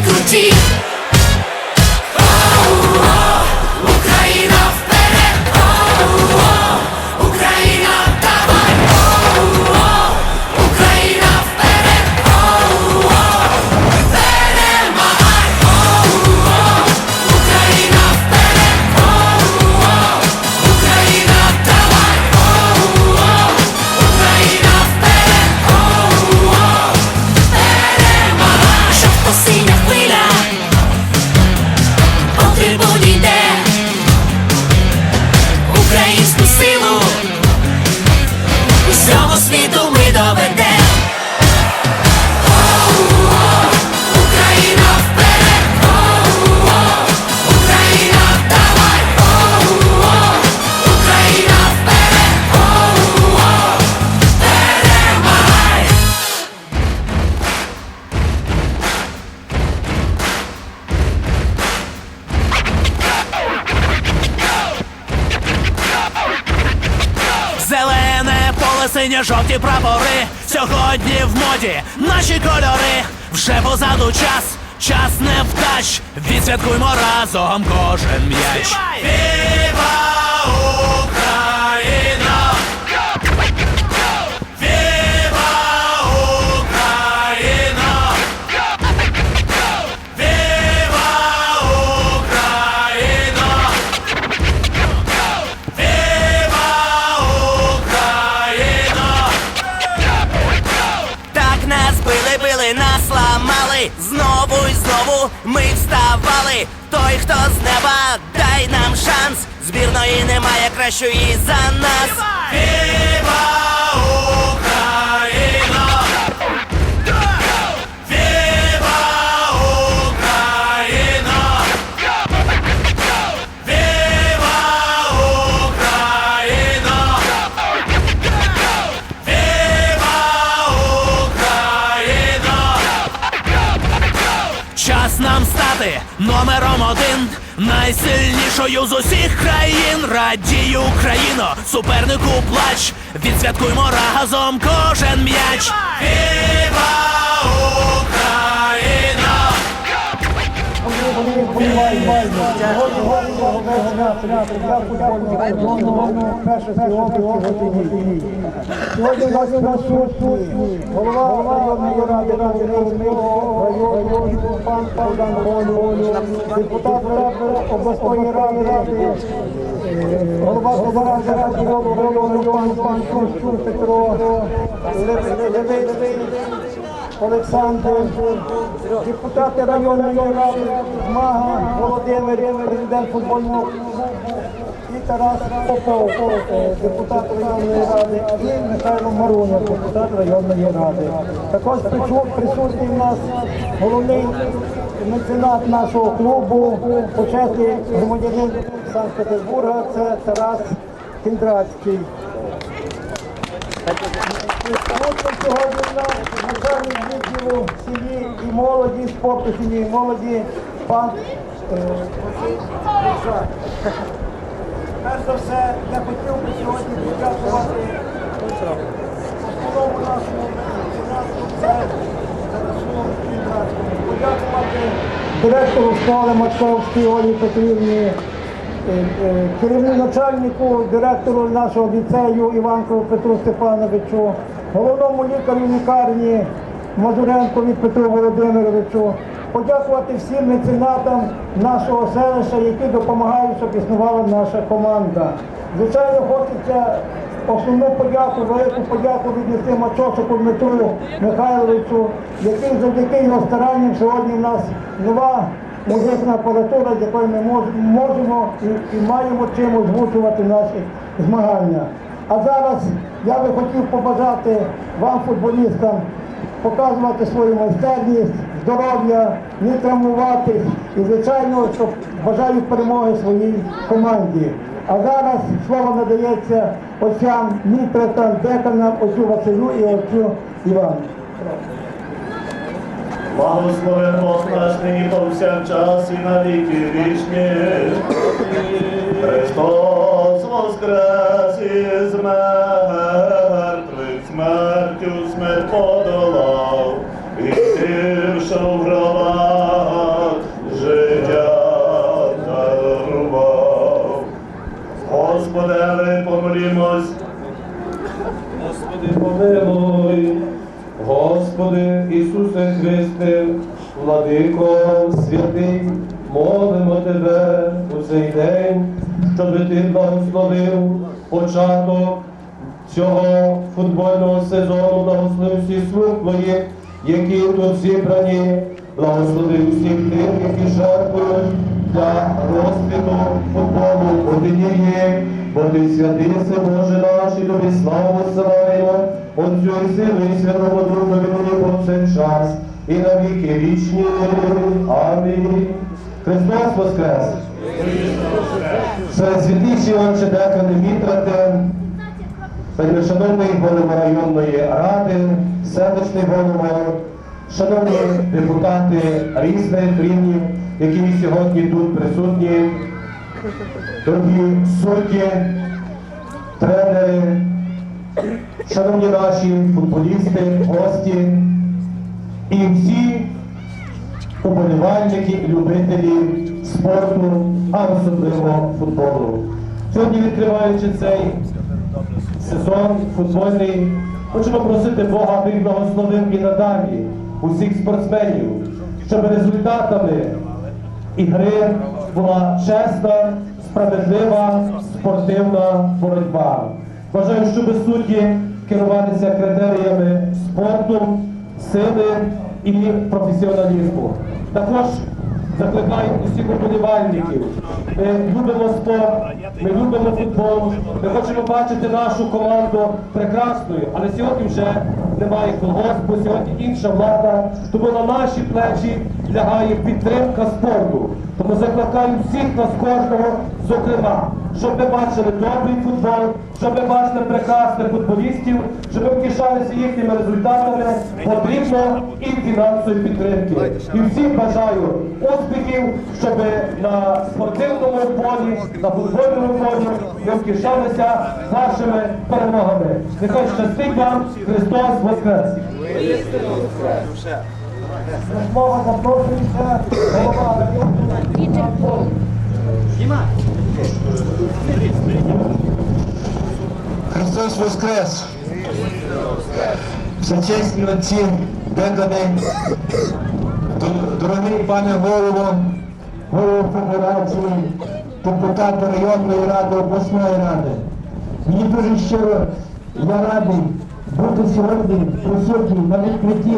кажем, що Синє жовті прапори. Сьогодні в моді наші кольори. Вже позаду час, час не вдач. Відсвяткуймо разом кожен м'яч. Віва Україна! Той, хто з неба, дай нам шанс. Збірної немає кращої за нас. Хіба Україна! Номером один найсильнішою з усіх країн. Радій Україно, супернику плач. Відсвяткуймо разом кожен м'яч. Сьогодні нас голова районної ради району пан Богдан Голю, депутат обласної ради, е, голова обласної ради району пан пан Петро, Олександр, депутати районної ради, Змага Володимир, президент футбольного Тарас Попов, депутат районної ради, і Михайло Маруня, депутат районної ради. Також присутній в нас головний меценат нашого клубу, почесний громадянин Санкт-Петербурга, це Тарас Кіндрацький. Сьогодні в нас відділу сім'ї і молоді, спорту сім'ї і молоді, пан е. Перш за все, я хотів би сьогодні подякувати голову нашому фінансовому центру, подякувати директору школи Мачковській Олі Петрівні, е, е, керівному начальнику, директору нашого ліцею Іванкову Петру Степановичу, головному лікарю лікарні Мазуренкові Петру Володимировичу, подякувати всім меценатам нашого селища, які допомагають, щоб існувала наша команда. Звичайно, хочеться основну подяку, велику подяку віднести Мачошику Дмитру Михайловичу, який завдяки його старанням сьогодні в нас нова музична апаратура, з якою ми можемо і, і маємо чим озвучувати наші змагання. А зараз я би хотів побажати вам, футболістам, показувати свою майстерність, здоров'я, не травмуватись і, звичайно, щоб бажаю перемоги своїй команді. А зараз слово надається отцям Мітрата, декана, отцю Василю і отцю Івану. Наш нині повсякчас і на віки вічні. Христос Помолімось. Господи, помилуй, Господи Ісусе Христе, Владико святий, молимо Тебе у цей день, щоб Ти благословив початок цього футбольного сезону, благословив всіх слуг Твоїх, які тут зібрані, благословив всіх тих, які жертвують для розквіту футболу однієї, бо ти святий Си Боже наш, і тобі славу посилаємо, Отцю і Сину і Святому Духові нині повсякчас, і на віки вічні. Амінь. Христос Воскрес! Святіші отче декани Мітрате, Шановний голова районної ради, селищний голова, шановні депутати різних рівнів, які сьогодні тут присутні, дорогі судді, тренери, шановні наші футболісти, гості і всі уболівальники, любителі спорту, а особливо футболу. Сьогодні відкриваючи цей сезон футбольний. Хочемо просити Бога, аби благословив і надалі усіх спортсменів, щоб результатами ігри була чесна, справедлива, спортивна боротьба. Бажаю, щоб судді керувалися критеріями спорту, сили і професіоналізму. Також закликаю усіх уболівальників. Ми любимо спорт, ми любимо футбол, ми хочемо бачити нашу команду прекрасною, але сьогодні вже немає колгоспу, сьогодні інша влада, тому на наші плечі лягає підтримка спорту. Тому закликаю всіх нас кожного, зокрема, щоб ми бачили добрий футбол, щоб ми бачили прекрасних футболістів, щоб ми втішалися їхніми результатами, потрібно і фінансової підтримки. І всім бажаю успіхів, щоб на спортивному полі, на футбольному полі ми втішалися вашими перемогами. Нехай щастить вам Христос Воскрес! Слава запрошується голова районної Христос Воскрес! Всечесні отці, декани, дор- дорогий пане голово, голово федерації, депутати районної ради, обласної ради. Мені дуже щиро я радий бути сьогодні присутній на відкритті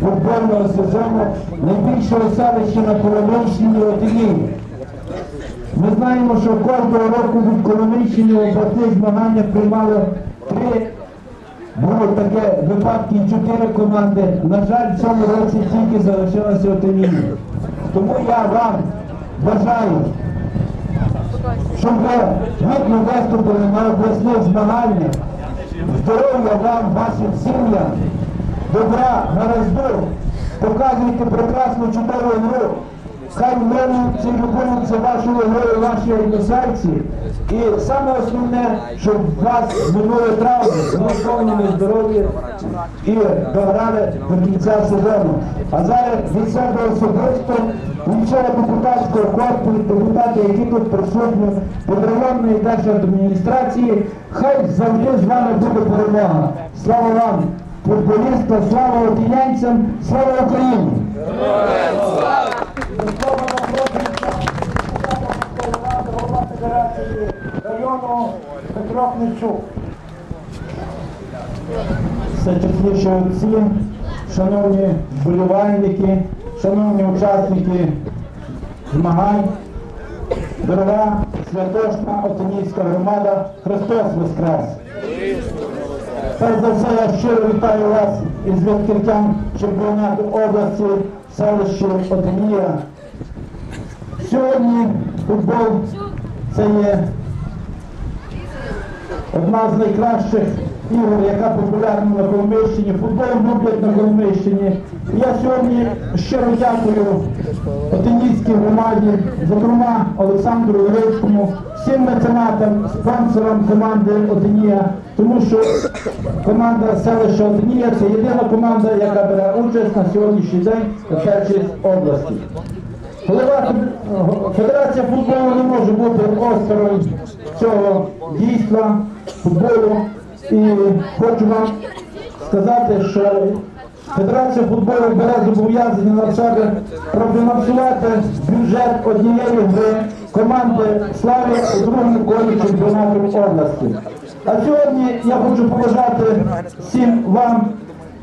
футбольного сезону найбільшого селища на Коломийщині Отині. Ми знаємо, що кожного року від Коломийщини у обласних змаганнях приймали три, було таке випадки чотири команди. На жаль, в цьому році тільки залишилося Отині. Тому я вам бажаю, щоб ви гідно виступили на обласних змаганнях. Здоров'я вам, вашим сім'ям, добра, гаразду, показуйте прекрасну чудову гру. Хай милуються і любуються вашою грою, ваші односельці. І саме основне, щоб вас минули травми, сповнені здоров'я і дограли до кінця сезону. А зараз від себе особисто, від всього депутатського корпусу, депутати, які тут присутні, районної держадміністрації, хай завжди з вами буде перемога. Слава вам, футболістам, слава отінянцям, слава Україні! Голова федерації району Петро Кничук. Всечесніші отці, шановні вболівальники, шановні учасники змагань, дорога святошна Отинійська громада, Христос Воскрес! Перш за все я щиро вітаю вас із відкриттям чемпіонату області селища Отинія. Сьогодні футбол це є одна з найкращих ігор, яка популярна на Коломийщині. Футбол люблять на Коломийщині. Я сьогодні щиро дякую Отинійській громаді, зокрема Олександру Ілицькому, всім меценатам, спонсорам команди Отинія, тому що команда селища Отинія це єдина команда, яка бере участь на сьогоднішній день у першій області. Голова Федерація футболу не може бути осторонь цього дійства футболу. І хочу вам сказати, що Федерація футболу бере зобов'язання на себе профінансувати бюджет однієї гри команди Слави у другому колі чемпіонату області. А сьогодні я хочу побажати всім вам,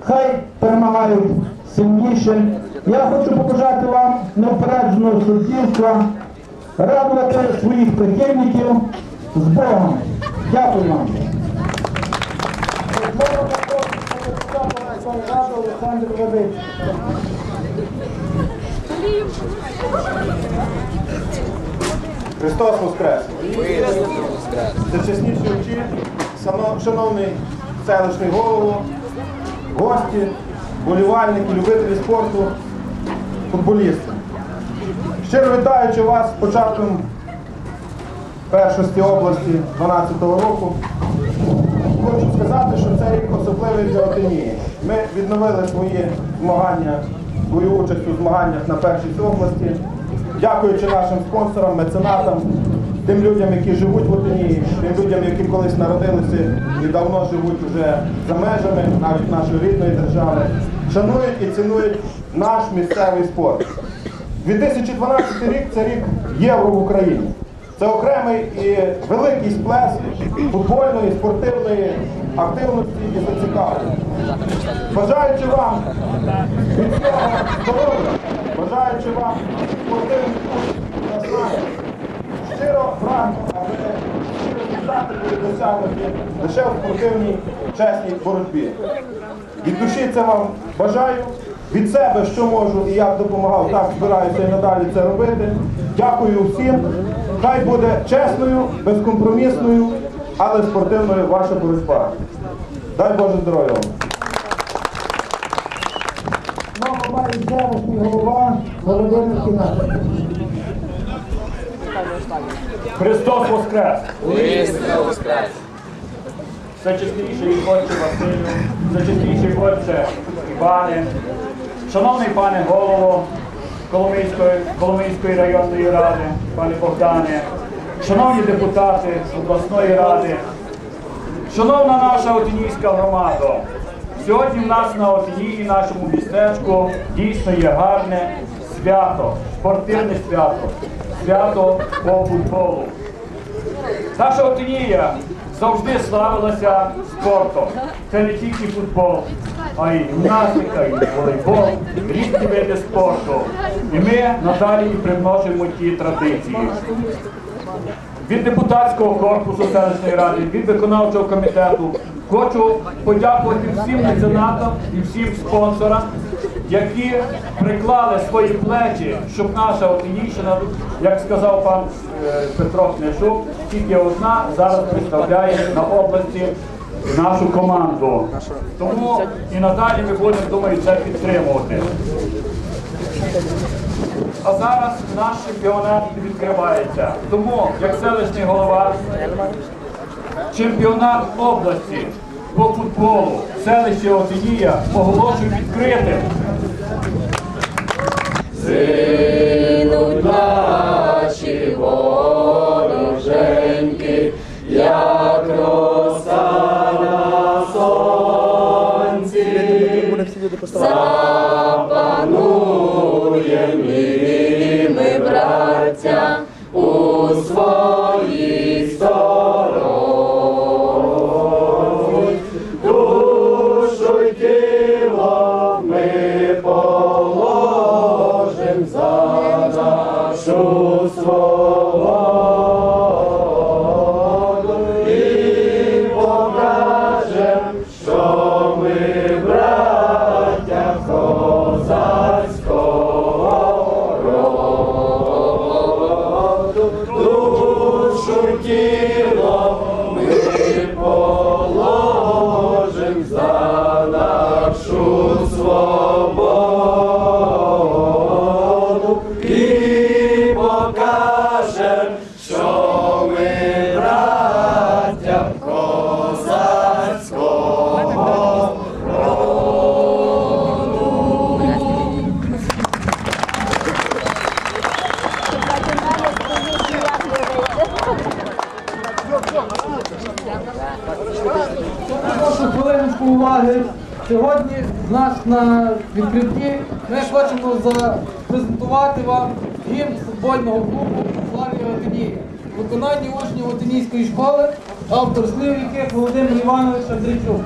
хай перемагають сильніше. Я хочу побажати вам неупередженого суддівства, радувати своїх прихильників з Богом. Дякую вам. Олександр Левицький. Христос Воскрес! Зачесніші очі, шановний селищний голово, гості, болівальники, любителі спорту, футболісти. Щиро вітаючи вас з початком першості області 12-го року. Хочу сказати, що це рік особливий для Отинії. Ми відновили свої змагання, свою участь у змаганнях на першій області, дякуючи нашим спонсорам, меценатам, тим людям, які живуть в Отинії, тим людям, які колись народилися і давно живуть вже за межами навіть нашої рідної держави, шанують і цінують наш місцевий спорт. 2012 рік це рік євро в Україні. Це окремий і великий сплеск футбольної, спортивної активності і зацікавлення. Бажаючи вам від цього здоров'я, бажаючи вам спортивних успіхів та знань, щиро прагну, аби всі результати були досягнуті лише в спортивній чесній боротьбі. Від душі це вам бажаю. Від себе, що можу і як допомагав, так збираюся і надалі це робити. Дякую всім. Хай буде чесною, безкомпромісною, але спортивною ваша боротьба. Дай Боже здоров'я вам. Має селищний голова Володимир Кінаш. Христос Воскрес! Все чесніший Отче Василю, все чесніший Отче Іване, шановний пане голово Коломийської, Коломийської районної ради, пане Богдане, шановні депутати обласної ради, шановна наша Отинійська громада, сьогодні в нас на Отинії, нашому містечку, дійсно є гарне свято, спортивне свято, свято по футболу. Наша Отинія завжди славилася спортом. Це не тільки футбол, а й гімнастика, і волейбол, різні види спорту. І ми надалі і примножимо ті традиції. Від депутатського корпусу селищної ради, від виконавчого комітету хочу подякувати всім меценатам і всім спонсорам, які приклали свої плечі, щоб наша Отинійщина, як сказав пан е, Петро Книжук, тільки одна зараз представляє на області нашу команду. Тому і надалі ми будемо, думаю, це підтримувати. А зараз наш чемпіонат відкривається. Тому, як селищний голова, чемпіонат області по футболу селище Одинія оголошую відкритим. ми, відкритті ми хочемо запрезентувати вам гімн футбольного клубу Славія Отинії. Виконання учнів Отинійської школи, автор слів яких Володимир Іванович Андрійчук.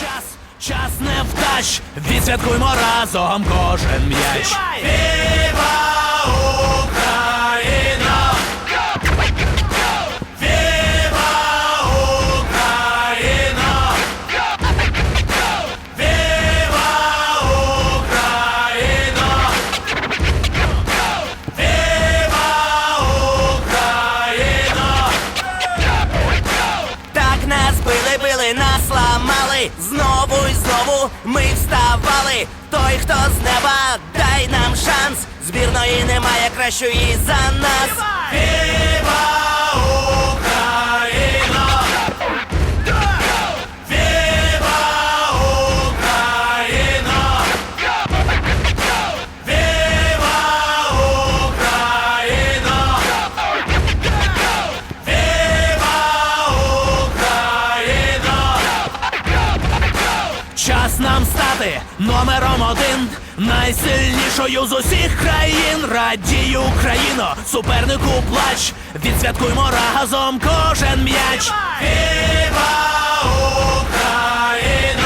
Час, час не втач. Відсвяткуймо разом кожен м'яч. Віва Україна! Той, хто з неба, дай нам шанс. Збірної немає кращої за нас. Віва найсильнішою з усіх країн. Радій Україно, супернику плач. Відсвяткуймо разом кожен м'яч. Хіба Україна!